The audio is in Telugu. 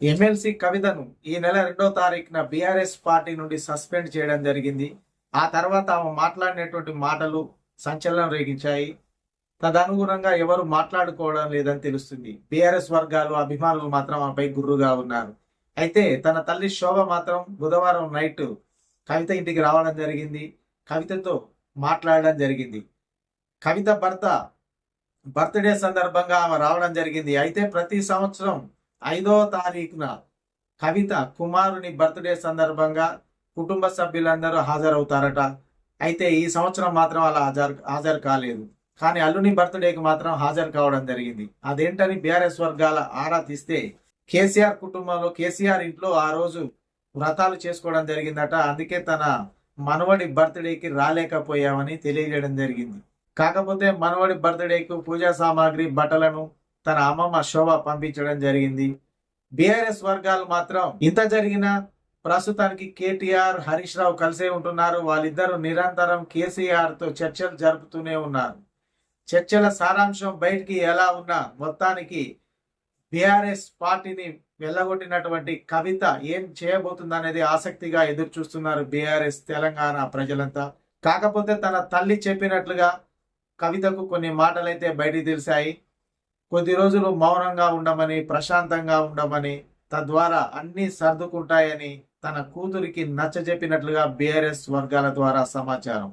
ఎమ్మెల్సీ కవితను ఈ నెల రెండో తారీఖున బీఆర్ఎస్ పార్టీ నుండి సస్పెండ్ చేయడం జరిగింది. ఆ తర్వాత ఆమె మాట్లాడినటువంటి మాటలు సంచలనం రేగించాయి. తదనుగుణంగా ఎవరు మాట్లాడుకోవడం లేదని తెలుస్తుంది. బీఆర్ఎస్ వర్గాలు అభిమానులు మాత్రం ఆమెపై గుర్రుగా ఉన్నారు. అయితే తన తల్లి శోభ మాత్రం బుధవారం నైట్ కవిత ఇంటికి రావడం జరిగింది. కవితతో మాట్లాడడం జరిగింది. కవిత భర్త బర్త్డే సందర్భంగా ఆమె రావడం జరిగింది. అయితే ప్రతి సంవత్సరం ఐదో తారీఖున కవిత కుమారుని బర్త్డే సందర్భంగా కుటుంబ సభ్యులందరూ హాజరవుతారట. అయితే ఈ సంవత్సరం మాత్రం అలా హాజరు హాజరు కాలేదు. కానీ అల్లుని బర్త్డేకి మాత్రం హాజరు కావడం జరిగింది. అదేంటని బీఆర్ఎస్ వర్గాల ఆరా తీస్తే కేసీఆర్ కుటుంబంలో కేసీఆర్ ఇంట్లో ఆ రోజు వ్రతాలు చేసుకోవడం జరిగిందట. అందుకే తన మనవడి బర్త్డేకి రాలేకపోయామని తెలియజేయడం జరిగింది. కాకపోతే మనవడి బర్త్డేకు పూజా సామాగ్రి బట్టలను తన అమ్మమ్మ శోభ పంపించడం జరిగింది. బీఆర్ఎస్ వర్గాలు మాత్రం ఇంత జరిగినా ప్రస్తుతానికి కేటీఆర్ హరీష్ రావు కలిసే ఉంటున్నారు. వాళ్ళిద్దరూ నిరంతరం కేసీఆర్తో చర్చలు జరుపుతూనే ఉన్నారు. చర్చల సారాంశం బయటికి ఎలా ఉన్నా మొత్తానికి బీఆర్ఎస్ పార్టీని వెళ్ళగొట్టినటువంటి కవిత ఏం చేయబోతుందనేది ఆసక్తిగా ఎదురు చూస్తున్నారు బీఆర్ఎస్ తెలంగాణ ప్రజలంతా. కాకపోతే తన తల్లి చెప్పినట్లుగా కవితకు కొన్ని మాటలైతే బయటికి తెలిసాయి. కొద్ది రోజులు మౌనంగా ఉండమని ప్రశాంతంగా ఉండమని తద్వారా అన్ని సర్దుకుంటాయని తన కూతురికి నచ్చజెప్పినట్లుగా బీఆర్ఎస్ వర్గాల ద్వారా సమాచారం.